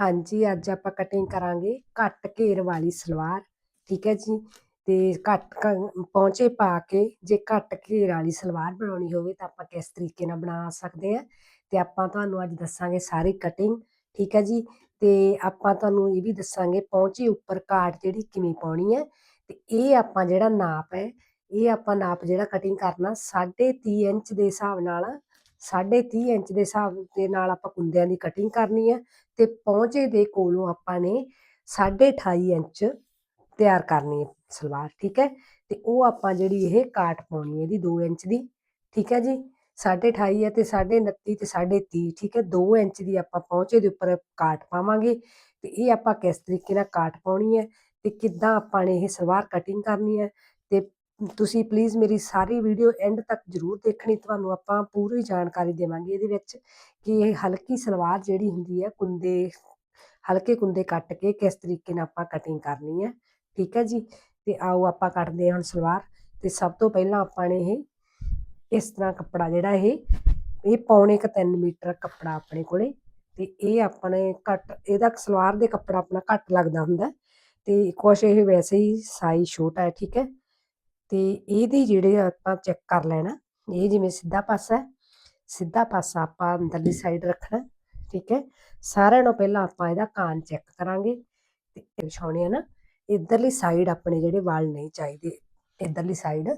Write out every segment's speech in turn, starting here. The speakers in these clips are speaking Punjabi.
ਹਾਂਜੀ, ਅੱਜ ਆਪਾਂ ਕਟਿੰਗ ਕਰਾਂਗੇ ਘੱਟ ਘੇਰ ਵਾਲੀ ਸਲਵਾਰ, ਠੀਕ ਹੈ ਜੀ? ਤੇ ਘੱਟ ਕ- ਪਹੁੰਚੇ ਪਾ ਕੇ ਜੇ ਘੱਟ ਘੇਰ ਵਾਲੀ ਸਲਵਾਰ ਬਣਾਉਣੀ ਹੋਵੇ ਤਾਂ ਆਪਾਂ ਕਿਸ ਤਰੀਕੇ ਨਾਲ ਬਣਾ ਸਕਦੇ ਆ ਤੇ ਆਪਾਂ ਤੁਹਾਨੂੰ ਅੱਜ ਦੱਸਾਂਗੇ ਸਾਰੀ ਕਟਿੰਗ ਠੀਕ ਹੈ ਜੀ? ਤੇ ਆਪਾਂ ਤੁਹਾਨੂੰ ਇਹ ਵੀ ਦੱਸਾਂਗੇ ਪਹੁੰਚੇ ਉੱਪਰ ਕਾਟ ਜਿਹੜੀ ਕਿਵੇਂ ਪਾਉਣੀ ਹੈ? ਤੇ ਇਹ ਆਪਾਂ ਜਿਹੜਾ ਨਾਪ ਹੈ, ਇਹ ਆਪਾਂ ਨਾਪ ਜਿਹੜਾ ਕਟਿੰਗ ਕਰਨਾ 30 ਇੰਚ ਦੇ ਹਿਸਾਬ ਨਾਲ 30 ਇੰਚ ਦੇ ਹਿਸਾਬ ਦੇ ਨਾਲ ਆਪਾਂ ਕੁੰਦਿਆਂ ਦੀ ਕਟਿੰਗ ਕਰਨੀ ਹੈ ਤੇ ਪਹੁੰਚੇ ਦੇ ਕੋਲੋਂ ਆਪਾਂ ਨੇ 28.5 ਇੰਚ ਤਿਆਰ ਕਰਨੀ ਹੈ ਸਲਵਾਰ, ਠੀਕ ਹੈ? ਤੇ ਉਹ ਆਪਾਂ ਜਿਹੜੀ ਇਹ ਕਾਟ ਪਾਉਣੀ ਹੈ ਇਹਦੀ 2 ਇੰਚ ਦੀ, ਠੀਕ ਹੈ ਜੀ? 28.5 ਹੈ ਤੇ 29.5 ਤੇ 30 ਠੀਕ ਹੈ? 2 ਇੰਚ ਦੀ ਆਪਾਂ ਪਹੁੰਚੇ ਦੇ ਉੱਪਰ ਕਾਟ ਪਾਵਾਂਗੇ ਤੇ ਇਹ ਆਪਾਂ ਕਿਸ ਤਰੀਕੇ ਨਾਲ ਕਾਟ ਪਾਉਣੀ ਹੈ ਤੇ ਕਿੱਦਾਂ ਆਪਾਂ ਨੇ ਇਹ ਸਲਵਾਰ ਕਟਿੰਗ ਕਰਨੀ ਹੈ ਤੁਸੀਂ ਪਲੀਜ਼ ਮੇਰੀ ਸਾਰੀ ਵੀਡੀਓ ਐਂਡ ਤੱਕ ਜ਼ਰੂਰ ਦੇਖਣੀ, ਤੁਹਾਨੂੰ ਆਪਾਂ ਪੂਰੀ ਜਾਣਕਾਰੀ ਦੇਵਾਂਗੇ। ਇਹਦੇ ਵਿੱਚ ਕਿ ਇਹ ਹਲਕੀ ਸਲਵਾਰ ਜਿਹੜੀ ਹੁੰਦੀ ਹੈ, ਕੁੰਦੇ, ਹਲਕੇ ਕੁੰਦੇ ਕੱਟ ਕੇ ਕਿਸ ਤਰੀਕੇ ਨਾਲ ਆਪਾਂ ਕਟਿੰਗ ਕਰਨੀ ਹੈ। ਠੀਕ ਹੈ ਜੀ? ਤੇ ਆਓ ਆਪਾਂ ਕੱਟਦੇ ਹਾਂ ਹੁਣ ਸਲਵਾਰ। ਤੇ ਸਭ ਤੋਂ ਪਹਿਲਾਂ ਆਪਾਂ ਨੇ ਇਹ, ਇਸ ਤਰ੍ਹਾਂ ਕੱਪੜਾ ਜਿਹੜਾ ਇਹ ਇਹ ਪੌਣੇ ਕ 3 ਮੀਟਰ ਕੱਪੜਾ ਆਪਣੇ ਕੋਲੇ। ਤੇ ਇਹ ਆਪਣੇ ਘੱਟ, ਇਹਦਾ ਸਲਵਾਰ ਦੇ ਕੱਪੜਾ ਆਪਣਾ ਘੱਟ ਲੱਗਦਾ ਹੁੰਦਾ। ਤੇ ਕੁਛ ਇਹ ਵੈਸੇ ਹੀ ਸਾਈਜ਼ ਛੋਟਾ ਹੈ, ਠੀਕ ਹੈ? ਤੇ ਇਹਦੇ ਜਿਹੜੇ ਆਪਾਂ ਚੈੱਕ ਕਰ ਲੈਣਾ, ਇਹ ਜਿਵੇਂ ਸਿੱਧਾ ਪਾਸਾ ਹੈ, ਸਿੱਧਾ ਪਾਸਾ ਆਪਾਂ ਅੰਦਰਲੀ ਸਾਈਡ ਰੱਖਣਾ, ਠੀਕ ਹੈ। ਸਾਰਿਆਂ ਨੂੰ ਪਹਿਲਾਂ ਆਪਾਂ ਇਹਦਾ ਕਾਨ ਚੈੱਕ ਕਰਾਂਗੇ ਤੇ ਵਿਛਾਉਣੇ ਆ ਨਾ, ਇਧਰਲੀ ਸਾਈਡ ਆਪਣੇ ਜਿਹੜੇ ਵਾਲ ਨਹੀਂ ਚਾਹੀਦੇ, ਇਧਰਲੀ ਸਾਈਡ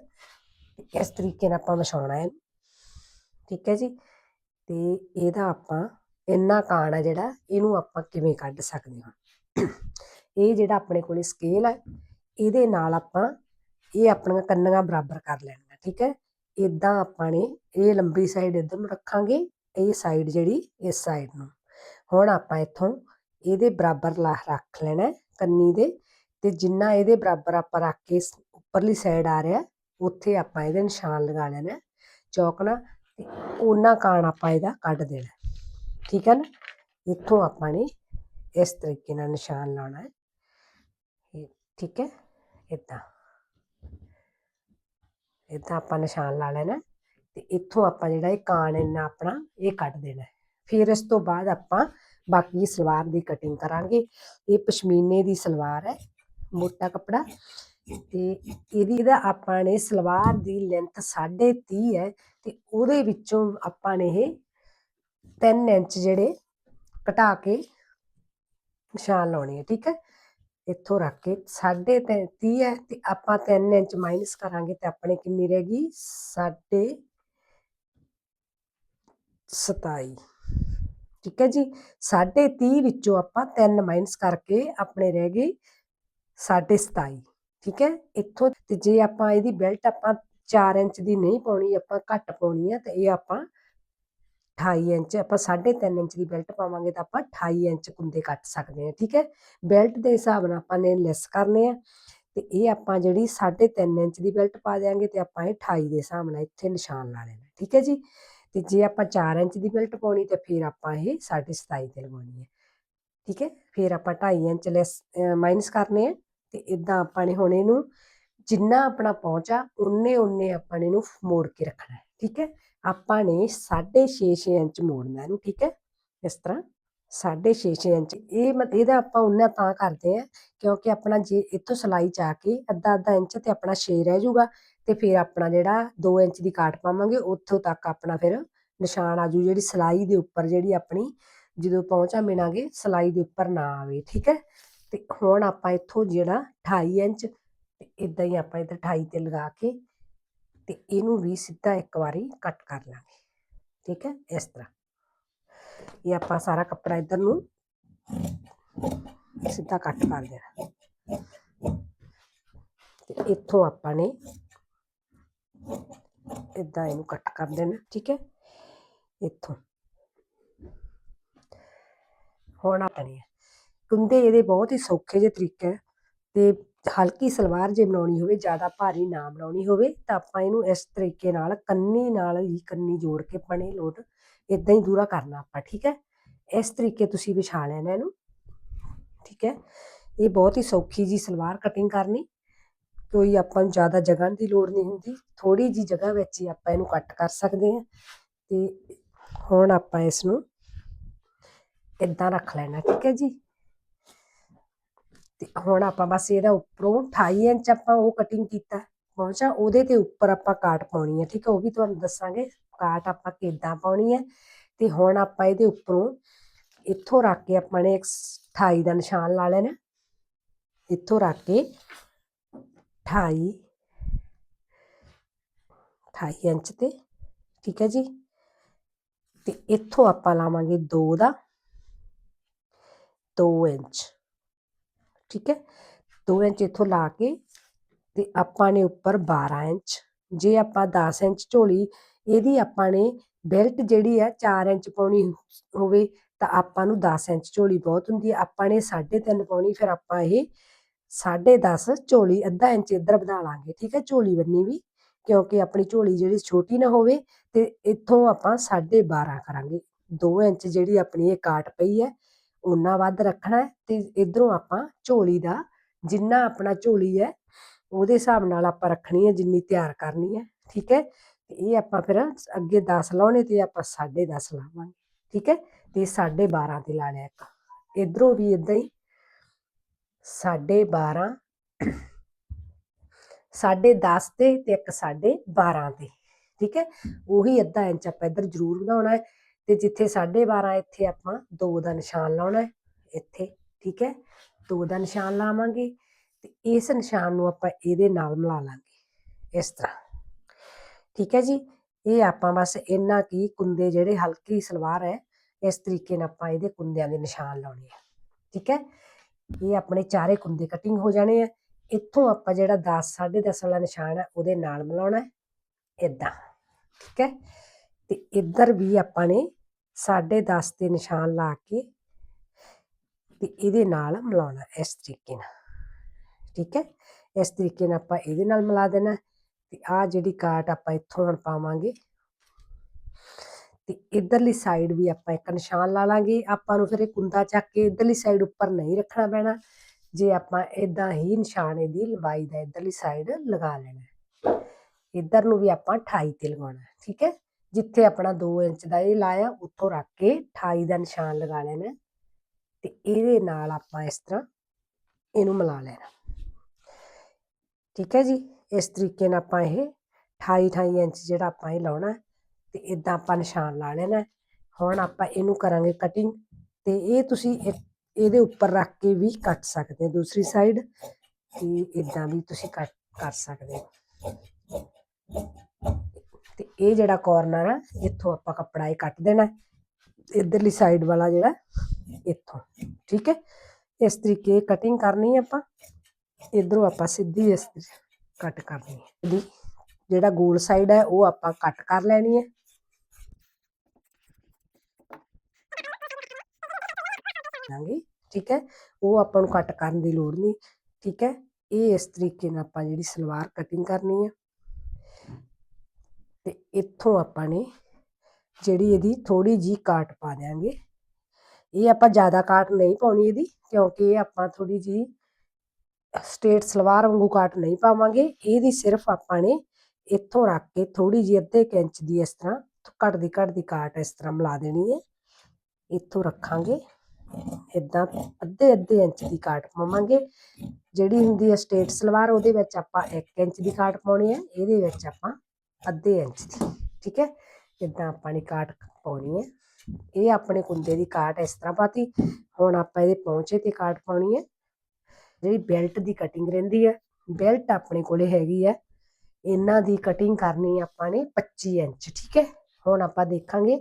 ਇਸ ਤਰੀਕੇ ਨਾਲ ਆਪਾਂ ਵਿਛਾਉਣਾ ਹੈ। ਠੀਕ ਹੈ ਜੀ, ਤੇ ਇਹਦਾ ਆਪਾਂ ਇੰਨਾ ਕਾਣ ਹੈ ਜਿਹੜਾ, ਇਹਨੂੰ ਆਪਾਂ ਕਿਵੇਂ ਕੱਢ ਸਕਦੇ ਹਾਂ। ਇਹ ਜਿਹੜਾ ਆਪਣੇ ਕੋਲੇ ਸਕੇਲ ਹੈ ਇਹਦੇ ਨਾਲ ਆਪਾਂ ਇਹ ਆਪਣੀਆਂ ਕੰਨੀਆਂ ਬਰਾਬਰ ਕਰ ਲੈਣੀਆਂ, ਠੀਕ ਹੈ? ਇਦਾਂ ਆਪਾਂ ਨੇ ਇਹ ਲੰਬੀ ਸਾਈਡ ਇਧਰ ਨੂੰ ਰੱਖਾਂਗੇ, ਇਹ ਸਾਈਡ ਜਿਹੜੀ ਇਸ ਸਾਈਡ ਨੂੰ। ਹੁਣ ਆਪਾਂ ਇੱਥੋਂ ਇਹਦੇ ਬਰਾਬਰ ਲਾ ਰੱਖ ਲੈਣਾ ਕੰਨੀ ਦੇ ਤੇ ਜਿੰਨਾ ਇਹਦੇ ਬਰਾਬਰ ਆਪਾਂ ਰੱਖ ਕੇ ਉੱਪਰਲੀ ਸਾਈਡ ਆ ਰਿਹਾ, ਉੱਥੇ ਆਪਾਂ ਇਹਦੇ ਨਿਸ਼ਾਨ ਲਗਾ ਲੈਣਾ ਚੌਕਣਾ ਚੌਕ ਤੇ ਉਹਨਾਂ ਕਾਣ ਆਪਾਂ ਇਹਦਾ ਕੱਢ ਦੇਣਾ ਠੀਕ ਹੈ ਨਾ? ਇੱਥੋਂ ਆਪਾਂ ਨੇ ਇਸ ਤਰੀਕੇ ਨਾਲ ਨਿਸ਼ਾਨ ਲਾਉਣਾ ਹੈ। ਠੀਕ ਹੈ? ਇਦਾਂ ਇਦਾਂ ਆਪਾਂ ਨਿਸ਼ਾਨ ਲਾ ਲੈਣਾ ਤੇ ਇੱਥੋਂ ਆਪਾਂ ਜਿਹੜਾ ਇਹ ਕਾਣ ਇੰਨਾ ਆਪਣਾ ਇਹ ਕੱਟ ਦੇਣਾ ਫਿਰ ਇਸ ਤੋਂ ਬਾਅਦ ਆਪਾਂ ਬਾਕੀ ਸਲਵਾਰ ਦੀ ਕਟਿੰਗ ਕਰਾਂਗੇ। ਇਹ ਪਸ਼ਮੀਨੇ ਦੀ ਸਲਵਾਰ ਹੈ, ਮੋਟਾ ਕੱਪੜਾ। ਤੇ ਇਹਦੀ ਇਹਦਾ ਆਪਾਂ ਨੇ ਸਲਵਾਰ ਦੀ ਲੈਂਥ 30 ਹੈ ਤੇ ਉਹਦੇ ਵਿੱਚੋਂ ਆਪਾਂ ਨੇ ਇਹ 3 ਇੰਚ ਜਿਹੜੇ ਘਟਾ ਕੇ ਨਿਸ਼ਾਨ ਲਾਉਣੇ ਹੈ, ਠੀਕ ਹੈ? ਇੱਥੋਂ ਰੱਖ ਕੇ 30 ਹੈ ਤੇ ਆਪਾਂ 3 ਇੰਚ ਮਾਈਨਸ ਕਰਾਂਗੇ ਤੇ ਆਪਣੇ ਕਿੰਨੀ ਰਹੇਗੀ 27 ਠੀਕ ਹੈ ਜੀ? 30 ਵਿੱਚੋਂ ਆਪਾਂ 3 ਮਾਈਨਸ ਕਰਕੇ ਆਪਣੇ ਰਹਿ ਗਏ 27 ਠੀਕ ਹੈ? ਇੱਥੋਂ ਤੇ ਜੇ ਆਪਾਂ ਇਹਦੀ ਬੈਲਟ ਆਪਾਂ 4 ਇੰਚ ਦੀ ਨਹੀਂ ਪਾਉਣੀ, ਆਪਾਂ ਘੱਟ ਪਾਉਣੀ ਹੈ ਤੇ ਇਹ ਆਪਾਂ 28 ਇੰਚ ਆਪਾਂ 3.5 ਇੰਚ ਦੀ ਬੈਲਟ ਪਾਵਾਂਗੇ ਤਾਂ ਆਪਾਂ 28 ਇੰਚ ਕੁੰਦੇ ਕੱਟ ਸਕਦੇ ਹਾਂ, ਠੀਕ ਹੈ? ਬੈਲਟ ਦੇ ਹਿਸਾਬ ਨਾਲ ਆਪਾਂ ਨੇ ਲੈਸ ਕਰਨੇ ਆ ਤੇ ਇਹ ਆਪਾਂ ਜਿਹੜੀ 3.5 ਇੰਚ ਦੀ ਬੈਲਟ ਪਾ ਦਿਆਂਗੇ ਤੇ ਆਪਾਂ ਇਹ 28 ਦੇ ਹਿਸਾਬ ਨਾਲ ਇੱਥੇ ਨਿਸ਼ਾਨ ਲਾ ਲੈਣਾ, ਠੀਕ ਹੈ ਜੀ? ਤੇ ਜੇ ਆਪਾਂ 4 ਇੰਚ ਦੀ ਬੈਲਟ ਪਾਉਣੀ ਤੇ ਫਿਰ ਆਪਾਂ ਇਹ 27.5 ਤੇ ਲਗਾਉਣੀ ਹੈ, ਠੀਕ ਹੈ? ਫਿਰ ਆਪਾਂ 2.5 ਇੰਚ ਲੈਸ ਮਾਈਨਸ ਕਰਨੇ ਆ ਤੇ ਇਦਾਂ ਆਪਾਂ ਨੇ ਹੁਣ ਇਹਨੂੰ ਜਿੰਨਾ ਆਪਣਾ ਪਹੁੰਚਾ, ਉਨੇ ਉਨੇ ਆਪਾਂ ਨੇ ਇਹਨੂੰ ਮੋੜ ਕੇ ਰੱਖਣਾ ਹੈ, ਠੀਕ ਹੈ? ਆਪਾਂ ਨੇ 6.5 ਇੰਚ ਮੋੜਨਾ ਇਹਨੂੰ, ਠੀਕ ਹੈ? ਇਸ ਤਰ੍ਹਾਂ 6.5 ਇੰਚ, ਇਹ ਮਤ, ਇਹਦਾ ਆਪਾਂ ਉਨਾ ਤਾਂ ਕਰਦੇ ਆ ਕਿਉਂਕਿ ਆਪਣਾ ਜੇ ਇੱਥੋਂ ਸਲਾਈ ਚਾ ਕੇ ਅੱਧਾ ਅੱਧਾ ਇੰਚ ਤੇ ਆਪਣਾ 6 ਰਹਿ ਜਾਊਗਾ ਤੇ ਫਿਰ ਆਪਣਾ ਜਿਹੜਾ 2 ਇੰਚ ਦੀ ਕਾਟ ਪਾਵਾਂਗੇ, ਉੱਥੋਂ ਤੱਕ ਆਪਣਾ ਫਿਰ ਨਿਸ਼ਾਨ ਆਜੂ ਜਿਹੜੀ ਸਲਾਈ ਦੇ ਉੱਪਰ ਜਿਹੜੀ ਆਪਣੀ ਜਦੋਂ ਪਹੁੰਚਾ ਮਿਣਾਂਗੇ, ਸਲਾਈ ਦੇ ਉੱਪਰ ਨਾ ਆਵੇ, ਠੀਕ ਹੈ? ਤੇ ਹੁਣ ਆਪਾਂ ਇੱਥੋਂ ਜਿਹੜਾ 28 ਇੰਚ ਤੇ ਇਦਾਂ ਹੀ ਆਪਾਂ ਇੱਧਰ ਠਾਈ ਤੇ ਲਗਾ ਕੇ ਤੇ ਇਹਨੂੰ ਵੀ ਸਿੱਧਾ ਇੱਕ ਵਾਰੀ ਕੱਟ ਕਰ ਲਾਂਗੇ। ਠੀਕ ਹੈ? ਇਸ ਤਰ੍ਹਾਂ। ਇਹ ਆਪਾਂ ਸਾਰਾ ਕੱਪੜਾ ਇੱਧਰ ਨੂੰ ਸਿੱਧਾ ਕੱਟ ਕਰ ਦੇਣਾ। ਤੇ ਇੱਥੋਂ ਆਪਾਂ ਨੇ ਇਦਾਂ ਇਹਨੂੰ ਕੱਟ ਕਰ ਦੇਣਾ। ਠੀਕ ਹੈ? ਇੱਥੋਂ। ਹੁਣ ਆਪਣੀ ਕੁੰਦੇ ਇਹਦੇ ਬਹੁਤ ਹੀ ਸੌਖੇ ਜਿਹੇ ਤਰੀਕੇ ਤੇ ਹਲਕੀ ਸਲਵਾਰ ਜੇ ਬਣਾਉਣੀ ਹੋਵੇ, ਜ਼ਿਆਦਾ ਭਾਰੀ ਨਾ ਬਣਾਉਣੀ ਹੋਵੇ, ਤਾਂ ਆਪਾਂ ਇਹਨੂੰ ਇਸ ਤਰੀਕੇ ਨਾਲ ਕੰਨੀ ਨਾਲ ਹੀ ਕੰਨੀ ਜੋੜ ਕੇ ਪਣੇ ਲੋਟ ਇਦਾਂ ਹੀ ਦੂਰਾ ਕਰਨਾ ਆਪਾਂ, ਠੀਕ ਹੈ? ਇਸ ਤਰੀਕੇ ਤੁਸੀਂ ਵਿਛਾ ਲੈਣਾ ਇਹਨੂੰ, ਠੀਕ ਹੈ? ਇਹ ਬਹੁਤ ਹੀ ਸੌਖੀ ਜੀ ਸਲਵਾਰ ਕਟਿੰਗ ਕਰਨੀ, ਕੋਈ ਆਪਾਂ ਨੂੰ ਜ਼ਿਆਦਾ ਜਗ੍ਹਾ ਦੀ ਲੋੜ ਨਹੀਂ ਹੁੰਦੀ ਥੋੜੀ ਜੀ ਜਗ੍ਹਾ ਵਿੱਚ ਹੀ ਆਪਾਂ ਇਹਨੂੰ ਕੱਟ ਕਰ ਸਕਦੇ ਹਾਂ, ਤੇ ਹੁਣ ਆਪਾਂ ਇਸ ਨੂੰ ਇਦਾਂ ਰੱਖ ਲੈਣਾ, ਠੀਕ ਹੈ ਜੀ? ਤੇ ਹੁਣ ਆਪਾਂ ਬਸ ਇਹਦਾ ਉੱਪਰੋਂ 28 ਇੰਚ ਆਪਾਂ ਉਹ ਕਟਿੰਗ ਕੀਤਾ। ਪਹੁੰਚਾ ਉਹਦੇ ਤੇ ਉੱਪਰ ਆਪਾਂ ਕਾਟ ਪਾਉਣੀ ਹੈ ਠੀਕ ਹੈ ਉਹ ਵੀ ਤੁਹਾਨੂੰ ਦੱਸਾਂਗੇ। ਕਾਟ ਆਪਾਂ ਕਿੱਦਾਂ ਪਾਉਣੀ ਹੈ ਤੇ ਹੁਣ ਆਪਾਂ ਇਹਦੇ ਉੱਪਰੋਂ ਇੱਥੋਂ ਰੱਖ ਕੇ ਆਪਾਂ ਨੇ ਇੱਕ 28 ਦਾ ਨਿਸ਼ਾਨ ਲਾ ਲੈਣਾ। ਇੱਥੋਂ ਰੱਖ ਕੇ 28 28 ਇੰਚ ਤੇ, ਠੀਕ ਹੈ ਜੀ? ਤੇ ਇੱਥੋਂ ਆਪਾਂ ਲਾਵਾਂਗੇ 2 ਦਾ 2 ਇੰਚ। ਠੀਕ ਹੈ? 2 ਇੰਚ ਇੱਥੋਂ ਲਾ ਕੇ ਤੇ ਆਪਾਂ ਨੇ ਉੱਪਰ 12 ਇੰਚ। ਜੇ ਆਪਾਂ 10 ਇੰਚ ਝੋਲੀ, ਇਹਦੀ ਆਪਾਂ ਨੇ ਬੈਲਟ ਜਿਹੜੀ ਆ 4 ਇੰਚ ਪਾਉਣੀ ਹੋਵੇ ਤਾਂ ਆਪਾਂ ਨੂੰ 10 ਇੰਚ ਝੋਲੀ ਬਹੁਤ ਹੁੰਦੀ ਹੈ। ਆਪਾਂ ਨੇ 3.5 ਪਾਉਣੀ, ਫਿਰ ਆਪਾਂ ਇਹ 10.5 ਝੋਲੀ ਅੱਧਾ ਇੰਚ ਇੱਧਰ ਵਧਾ ਲਾਂਗੇ। ਠੀਕ ਹੈ? ਝੋਲੀ ਬੰਨੀ ਵੀ, ਕਿਉਂਕਿ ਆਪਣੀ ਝੋਲੀ ਜਿਹੜੀ ਛੋਟੀ ਨਾ ਹੋਵੇ ਤੇ ਇੱਥੋਂ ਆਪਾਂ 12.5 ਕਰਾਂਗੇ। 2 ਇੰਚ ਜਿਹੜੀ ਆਪਣੀ ਇਹ ਕਾਟ ਪਈ ਹੈ ਉਨਾ ਵੱਧ ਰੱਖਣਾ ਤੇ ਇਧਰੋਂ ਆਪਾਂ ਝੋਲੀ ਦਾ ਜਿੰਨਾ ਆਪਣਾ ਝੋਲੀ ਹੈ, ਉਹਦੇ ਹਿਸਾਬ ਨਾਲ ਆਪਾਂ ਰੱਖਣੀ ਹੈ ਜਿੰਨੀ ਤਿਆਰ ਕਰਨੀ ਹੈ, ਠੀਕ ਹੈ? ਇਹ ਆਪਾਂ ਫਿਰ ਅੱਗੇ 10 ਲਾਉਣੇ ਤੇ ਆਪਾਂ 10.5 ਲਾਵਾਂਗੇ, ਠੀਕ ਹੈ? ਤੇ 12.5 ਤੇ ਲਾ ਲਿਆ ਇੱਕ। ਇਧਰੋਂ ਵੀ ਇਦਾਂ ਹੀ 12.5 10.5 ਤੇ ਤੇ ਇੱਕ 12.5 ਤੇ, ਠੀਕ ਹੈ? ਉਹੀ ਅੱਧਾ ਇੰਚ ਆਪਾਂ ਇੱਧਰ ਜ਼ਰੂਰ ਵਧਾਉਣਾ ਹੈ। ਤੇ ਜਿੱਥੇ 12.5 ਇੱਥੇ ਆਪਾਂ 2 ਦਾ ਨਿਸ਼ਾਨ ਲਾਉਣਾ ਹੈ, ਇੱਥੇ, ਠੀਕ ਹੈ? 2 ਦਾ ਨਿਸ਼ਾਨ ਲਾਵਾਂਗੇ ਤੇ ਇਸ ਨਿਸ਼ਾਨ ਨੂੰ ਆਪਾਂ ਇਹਦੇ ਨਾਲ ਮਿਲਾ ਲਾਂਗੇ, ਇਸ ਤਰ੍ਹਾਂ। ਠੀਕ ਹੈ ਜੀ? ਇਹ ਆਪਾਂ ਬਸ ਇੰਨਾ ਕੀ ਕੁੰਦੇ ਜਿਹੜੇ ਹਲਕੀ ਸਲਵਾਰ ਹੈ, ਇਸ ਤਰੀਕੇ ਨਾਲ ਆਪਾਂ ਇਹਦੇ ਕੁੰਦਿਆਂ ਦੇ ਨਿਸ਼ਾਨ ਲਾਉਣੇ ਆ। ਠੀਕ ਹੈ? ਇਹ ਆਪਣੇ ਚਾਰੇ ਕੁੰਦੇ ਕਟਿੰਗ ਹੋ ਜਾਣੇ ਆ। ਇੱਥੋਂ ਆਪਾਂ ਜਿਹੜਾ 10 10.5 ਵਾਲਾ ਨਿਸ਼ਾਨ ਹੈ ਉਹਦੇ ਨਾਲ ਮਿਲਾਉਣਾ ਹੈ ਇਦਾਂ ਠੀਕ ਹੈ? ਤੇ ਇੱਧਰ ਵੀ ਆਪਾਂ ਨੇ 10.5 ਤੇ ਨਿਸ਼ਾਨ ਲਾ ਕੇ ਤੇ ਇਹਦੇ ਨਾਲ ਮਿਲਾਉਣਾ ਇਸ ਤਰੀਕੇ ਨਾਲ। ਠੀਕ ਹੈ? ਇਸ ਤਰੀਕੇ ਨਾਲ ਆਪਾਂ ਇਹਦੇ ਨਾਲ ਮਿਲਾ ਦੇਣਾ ਤੇ ਆ ਜਿਹੜੀ ਕਾਟ ਆਪਾਂ ਇੱਥੋਂ ਹੁਣ ਪਾਵਾਂਗੇ ਤੇ ਇਧਰਲੀ ਸਾਈਡ ਵੀ ਆਪਾਂ ਇੱਕ ਨਿਸ਼ਾਨ ਲਾ ਲਾਂਗੇ। ਆਪਾਂ ਨੂੰ ਫਿਰ ਇਹ ਕੁੰਦਾ ਚੱਕ ਕੇ ਇਧਰਲੀ ਸਾਈਡ ਉੱਪਰ ਨਹੀਂ ਰੱਖਣਾ ਪੈਣਾ। ਜੇ ਆਪਾਂ ਇਦਾਂ ਹੀ ਨਿਸ਼ਾਨ ਇਹਦੀ ਲੰਬਾਈ ਦਾ ਇਧਰਲੀ ਸਾਈਡ ਲਗਾ ਲੈਣਾ। ਇਧਰ ਨੂੰ ਵੀ ਆਪਾਂ 28 ਤੇ ਲਗਾਉਣਾ। ਠੀਕ ਹੈ? ਜਿੱਥੇ ਆਪਣਾ 2 ਇੰਚ ਦਾ ਇਹ ਲਾਇਆ, ਉੱਥੋਂ ਰੱਖ ਕੇ 28 ਦਾ ਨਿਸ਼ਾਨ ਲਗਾ ਲੈਣਾ ਤੇ ਇਹਦੇ ਨਾਲ ਆਪਾਂ ਇਸ ਤਰ੍ਹਾਂ ਇਹਨੂੰ ਮਿਲਾ ਲੈਣਾ। ਠੀਕ ਹੈ ਜੀ? ਇਸ ਤਰੀਕੇ ਨਾਲ ਆਪਾਂ ਇਹ 28 28 ਇੰਚ ਜਿਹੜਾ ਆਪਾਂ ਇਹ ਲਾਉਣਾ ਤੇ ਇਦਾਂ ਆਪਾਂ ਨਿਸ਼ਾਨ ਲਾ ਲੈਣਾ। ਹੁਣ ਆਪਾਂ ਇਹਨੂੰ ਕਰਾਂਗੇ ਕਟਿੰਗ ਤੇ ਇਹ ਤੁਸੀਂ ਇਹਦੇ ਉੱਪਰ ਰੱਖ ਕੇ ਵੀ ਕੱਟ ਸਕਦੇ ਹੋ ਦੂਸਰੀ ਸਾਈਡ ਤੇ ਇਦਾਂ ਵੀ ਤੁਸੀਂ ਕੱਟ ਕਰ ਸਕਦੇ ਹੋ। ਤੇ ਇਹ ਜਿਹੜਾ ਕੋਰਨਰ ਆ, ਇੱਥੋਂ ਆਪਾਂ ਕੱਪੜਾ ਇਹ ਕੱਟ ਦੇਣਾ ਇਧਰਲੀ ਸਾਈਡ ਵਾਲਾ ਜਿਹੜਾ, ਇੱਥੋਂ, ਠੀਕ ਹੈ? ਇਸ ਤਰੀਕੇ ਕਟਿੰਗ ਕਰਨੀ ਹੈ ਆਪਾਂ। ਇਧਰੋਂ ਆਪਾਂ ਸਿੱਧੀ ਇਸ ਕੱਟ ਕਰਨੀ ਹੈ। ਇਹਦੀ ਜਿਹੜਾ ਗੋਲ ਸਾਈਡ ਹੈ, ਉਹ ਆਪਾਂ ਕੱਟ ਕਰ ਲੈਣੀ ਹੈ। ਲਾਂਗੇ ਠੀਕ ਹੈ? ਉਹ ਆਪਾਂ ਨੂੰ ਕੱਟ ਕਰਨ ਦੀ ਲੋੜ ਨਹੀਂ। ਠੀਕ ਹੈ? ਇਹ ਇਸ ਤਰੀਕੇ ਨਾਲ ਆਪਾਂ ਜਿਹੜੀ ਸਲਵਾਰ ਕਟਿੰਗ ਕਰਨੀ ਹੈ। ਤੇ ਇੱਥੋਂ ਆਪਾਂ ਨੇ ਜਿਹੜੀ ਇਹਦੀ ਥੋੜੀ ਜੀ ਕਾਟ ਪਾ ਦਿਆਂਗੇ। ਇਹ ਆਪਾਂ ਜ਼ਿਆਦਾ ਕਾਟ ਨਹੀਂ ਪਾਉਣੀ ਇਹਦੀ, ਕਿਉਂਕਿ ਇਹ ਆਪਾਂ ਥੋੜੀ ਜੀ ਸਟੇਟ ਸਲਵਾਰ ਵਾਂਗੂ ਕਾਟ ਨਹੀਂ ਪਾਵਾਂਗੇ। ਇਹਦੀ ਸਿਰਫ ਆਪਾਂ ਨੇ ਇੱਥੋਂ ਰੱਖ ਕੇ ਥੋੜੀ ਜੀ ਅੱਧੇ ਇੰਚ ਦੀ ਇਸ ਤਰ੍ਹਾਂ ਘਟਦੀ ਘਟਦੀ ਕਾਟ ਇਸ ਤਰ੍ਹਾਂ ਮਿਲਾ ਦੇਣੀ ਹੈ। ਇੱਥੋਂ ਰੱਖਾਂਗੇ। ਇਦਾਂ ਅੱਧੇ ਅੱਧੇ ਇੰਚ ਦੀ ਕਾਟ ਪਾਵਾਂਗੇ। ਜਿਹੜੀ ਹੁੰਦੀ ਹੈ ਸਟੇਟ ਸਲਵਾਰ, ਉਹਦੇ ਵਿੱਚ ਆਪਾਂ 1 ਇੰਚ ਦੀ ਕਾਟ ਪਾਉਣੀ ਹੈ। ਇਹਦੇ ਵਿੱਚ ਆਪਾਂ ਅੱਧੇ ਇੰਚ ਦੀ ਠੀਕ ਹੈ? ਇਦਾਂ ਆਪਾਂ ਨੇ ਕਾਟ ਪਾਉਣੀ ਹੈ। ਇਹ ਆਪਣੇ ਕੁੰਦੇ ਦੀ ਕਾਟ ਇਸ ਤਰ੍ਹਾਂ ਪਾਤੀ। ਹੁਣ ਆਪਾਂ ਇਹਦੇ ਪੌਂਚੇ ਤੇ ਕਾਟ ਪਾਉਣੀ ਹੈ। ਜਿਹੜੀ ਬੈਲਟ ਦੀ ਕਟਿੰਗ ਰਹਿੰਦੀ ਹੈ। ਬੈਲਟ ਆਪਣੇ ਕੋਲੇ ਹੈਗੀ ਹੈ। ਇਹਨਾਂ ਦੀ ਕਟਿੰਗ ਕਰਨੀ ਆਪਾਂ ਨੇ 25 ਇੰਚ, ਠੀਕ ਹੈ? ਹੁਣ ਆਪਾਂ ਦੇਖਾਂਗੇ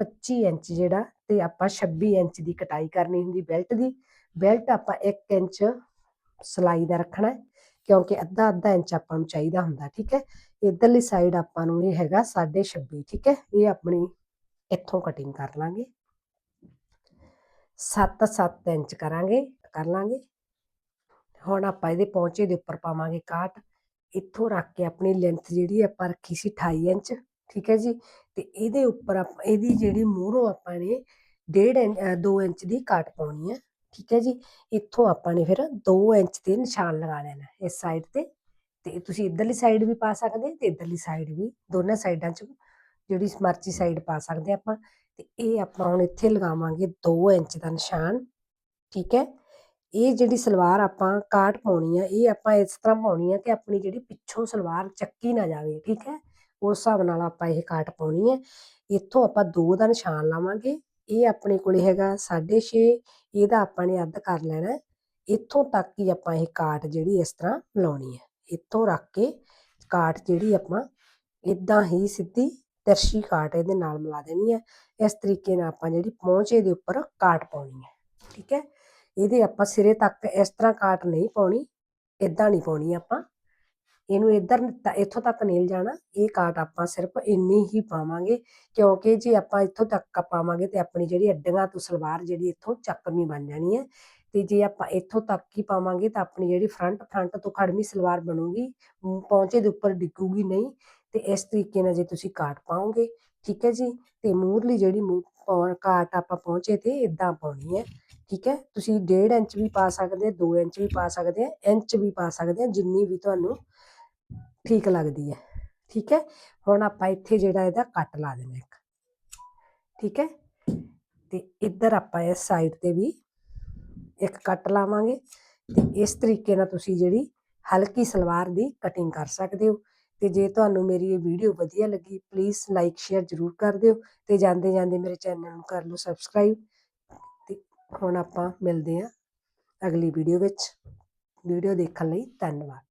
25 ਇੰਚ ਜਿਹੜਾ ਤੇ ਆਪਾਂ 26 ਇੰਚ ਦੀ ਕਟਾਈ ਕਰਨੀ ਹੁੰਦੀ ਬੈਲਟ ਦੀ। ਬੈਲਟ ਆਪਾਂ 1 ਇੰਚ ਸਲਾਈ ਦਾ ਰੱਖਣਾ ਕਿਉਂਕਿ ਅੱਧਾ ਅੱਧਾ ਇੰਚ ਆਪਾਂ ਨੂੰ ਚਾਹੀਦਾ ਹੁੰਦਾ, ਠੀਕ ਹੈ? ਇਧਰਲੀ ਸਾਈਡ ਆਪਾਂ ਨੂੰ ਇਹ ਹੈਗਾ 26.5 ਠੀਕ ਹੈ? ਇਹ ਆਪਣੀ ਇੱਥੋਂ ਕਟਿੰਗ ਕਰ ਲਾਂਗੇ। 7-7 ਇੰਚ ਕਰਾਂਗੇ, ਕਰ ਲਾਂਗੇ। ਹੁਣ ਆਪਾਂ ਇਹਦੇ ਪੌਂਚੇ ਦੇ ਉੱਪਰ ਪਾਵਾਂਗੇ ਕਾਟ। ਇੱਥੋਂ ਰੱਖ ਕੇ ਆਪਣੀ ਲੈਂਥ ਜਿਹੜੀ ਆਪਾਂ ਰੱਖੀ ਸੀ 28 ਇੰਚ, ਠੀਕ ਹੈ ਜੀ? ਤੇ ਇਹਦੇ ਉੱਪਰ ਆਪਾਂ, ਇਹਦੀ ਜਿਹੜੀ ਮੂਹਰੋਂ ਆਪਾਂ ਨੇ 1.5 2 ਇੰਚ ਦੀ ਕਾਟ ਪਾਉਣੀ ਹੈ, ਠੀਕ ਹੈ ਜੀ? ਇੱਥੋਂ ਆਪਾਂ ਨੇ ਫਿਰ 2 ਇੰਚ ਤੇ ਨਿਸ਼ਾਨ ਲਗਾ ਲੈਣਾ ਇਸ ਸਾਈਡ ਤੇ। ਤੇ ਤੁਸੀਂ ਇਧਰਲੀ ਸਾਈਡ ਵੀ ਪਾ ਸਕਦੇ ਤੇ ਇਧਰਲੀ ਸਾਈਡ ਵੀ, ਦੋਨਾਂ ਸਾਈਡਾਂ 'ਚ ਜਿਹੜੀ ਮਰਜ਼ੀ ਸਾਈਡ ਪਾ ਸਕਦੇ ਆਪਾਂ ਤੇ ਇਹ ਆਪਾਂ ਹੁਣ ਇੱਥੇ ਲਗਾਵਾਂਗੇ 2 ਇੰਚ ਦਾ ਨਿਸ਼ਾਨ, ਠੀਕ ਹੈ? ਇਹ ਜਿਹੜੀ ਸਲਵਾਰ ਆਪਾਂ ਕਾਟ ਪਾਉਣੀ ਆ, ਇਹ ਆਪਾਂ ਇਸ ਤਰ੍ਹਾਂ ਪਾਉਣੀ ਆ ਕਿ ਆਪਣੀ ਜਿਹੜੀ ਪਿੱਛੋਂ ਸਲਵਾਰ ਚੱਕੀ ਨਾ ਜਾਵੇ, ਠੀਕ ਹੈ? ਉਸ ਹਿਸਾਬ ਨਾਲ ਆਪਾਂ ਇਹ ਕਾਟ ਪਾਉਣੀ ਹੈ। ਇੱਥੋਂ ਆਪਾਂ 2 ਦਾ ਨਿਸ਼ਾਨ ਲਾਵਾਂਗੇ, ਇਹ ਆਪਣੇ ਕੋਲੇ ਹੈਗਾ 6.5 ਇਹਦਾ ਆਪਾਂ ਨੇ ਅੱਧ ਕਰ ਲੈਣਾ, ਇੱਥੋਂ ਤੱਕ ਹੀ ਆਪਾਂ ਇਹ ਕਾਟ ਜਿਹੜੀ ਇਸ ਤਰ੍ਹਾਂ ਲਾਉਣੀ ਹੈ। ਇੱਥੋਂ ਰੱਖ ਕੇ ਕਾਟ ਜਿਹੜੀ ਆਪਾਂ ਇਦਾਂ ਹੀ ਸਿੱਧੀ ਤਿਰਛੀ ਕਾਟ ਇਹਦੇ ਨਾਲ ਮਿਲਾ ਦੇਣੀ ਹੈ। ਇਸ ਤਰੀਕੇ ਨਾਲ ਆਪਾਂ ਜਿਹੜੀ ਪਹੁੰਚੇ ਦੇ ਉੱਪਰ ਕਾਟ ਪਾਉਣੀ ਹੈ। ਠੀਕ ਹੈ? ਇਹਦੇ ਆਪਾਂ ਸਿਰੇ ਤੱਕ ਇਸ ਤਰ੍ਹਾਂ ਕਾਟ ਨਹੀਂ ਪਾਉਣੀ ਇਦਾਂ ਨਹੀਂ ਪਾਉਣੀ ਆਪਾਂ। ਇਹਨੂੰ ਇੱਧਰ ਇੱਥੋਂ ਤੱਕ ਨਹੀਂ ਜਾਣਾ ਇਹ ਕਾਟ ਆਪਾਂ ਸਿਰਫ ਇੰਨੀ ਹੀ ਪਾਵਾਂਗੇ ਕਿਉਂਕਿ ਜੇ ਆਪਾਂ ਇੱਥੋਂ ਤੱਕ ਪਾਵਾਂਗੇ ਤੇ ਆਪਣੀ ਜਿਹੜੀ ਅੱਡੀਆਂ ਤੋਂ ਸਲਵਾਰ ਜਿਹੜੀ ਇੱਥੋਂ ਚੱਕਵੀਂ ਬਣ ਜਾਣੀ ਹੈ। ਤੇ ਜੇ ਆਪਾਂ ਇੱਥੋਂ ਤੱਕ ਹੀ ਪਾਵਾਂਗੇ ਤਾਂ ਆਪਣੀ ਜਿਹੜੀ ਫਰੰਟ ਫਰੰਟ ਤੋਂ ਖੜਮੀ ਸਲਵਾਰ ਬਣੂਗੀ ਮ, ਪਹੁੰਚੇ ਦੇ ਉੱਪਰ ਡਿੱਗੂਗੀ ਨਹੀਂ ਤੇ ਇਸ ਤਰੀਕੇ ਨਾਲ ਜੇ ਤੁਸੀਂ ਕਾਟ ਪਾਓਗੇ ਠੀਕ ਹੈ ਜੀ? ਤੇ ਮੂਰਲੀ ਜਿਹੜੀ ਮੂੰਹ ਪਾਉਣ ਕਾਟ ਆਪਾਂ ਪਹੁੰਚੇ ਤੇ ਇਦਾਂ ਪਾਉਣੀ ਹੈ ਠੀਕ ਹੈ? ਤੁਸੀਂ 1.5 ਇੰਚ ਵੀ ਪਾ ਸਕਦੇ ਆ 2 ਇੰਚ ਵੀ ਪਾ ਸਕਦੇ ਆ ਇੰਚ ਵੀ ਪਾ ਸਕਦੇ ਆ ਜਿੰਨੀ ਵੀ ਤੁਹਾਨੂੰ ਠੀਕ ਲੱਗਦੀ ਹੈ ਠੀਕ ਹੈ? ਹੁਣ ਆਪਾਂ ਇੱਥੇ ਜਿਹੜਾ ਇਹਦਾ ਕੱਟ ਲਾ ਦੇਣਾ ਇੱਕ ਠੀਕ ਹੈ? ਤੇ ਇੱਧਰ ਆਪਾਂ ਇਸ ਸਾਈਡ ਤੇ ਵੀ ਇੱਕ ਕੱਟ ਲਾਵਾਂਗੇ ਤੇ ਇਸ ਤਰੀਕੇ ਨਾਲ ਤੁਸੀਂ ਜਿਹੜੀ ਹਲਕੀ ਸਲਵਾਰ ਦੀ ਕਟਿੰਗ ਕਰ ਸਕਦੇ ਹੋ। ਤੇ ਜੇ ਤੁਹਾਨੂੰ ਮੇਰੀ ਇਹ ਵੀਡੀਓ ਵਧੀਆ ਲੱਗੀ ਪਲੀਜ਼ ਲਾਈਕ ਸ਼ੇਅਰ ਜ਼ਰੂਰ ਕਰ ਦਿਓ ਤੇ ਜਾਂਦੇ ਜਾਂਦੇ ਮੇਰੇ ਚੈਨਲ ਨੂੰ ਕਰ ਲਓ ਸਬਸਕ੍ਰਾਈਬ ਤੇ ਹੁਣ ਆਪਾਂ ਮਿਲਦੇ ਹਾਂ ਅਗਲੀ ਵੀਡੀਓ ਵਿੱਚ। ਵੀਡੀਓ ਦੇਖਣ ਲਈ ਧੰਨਵਾਦ।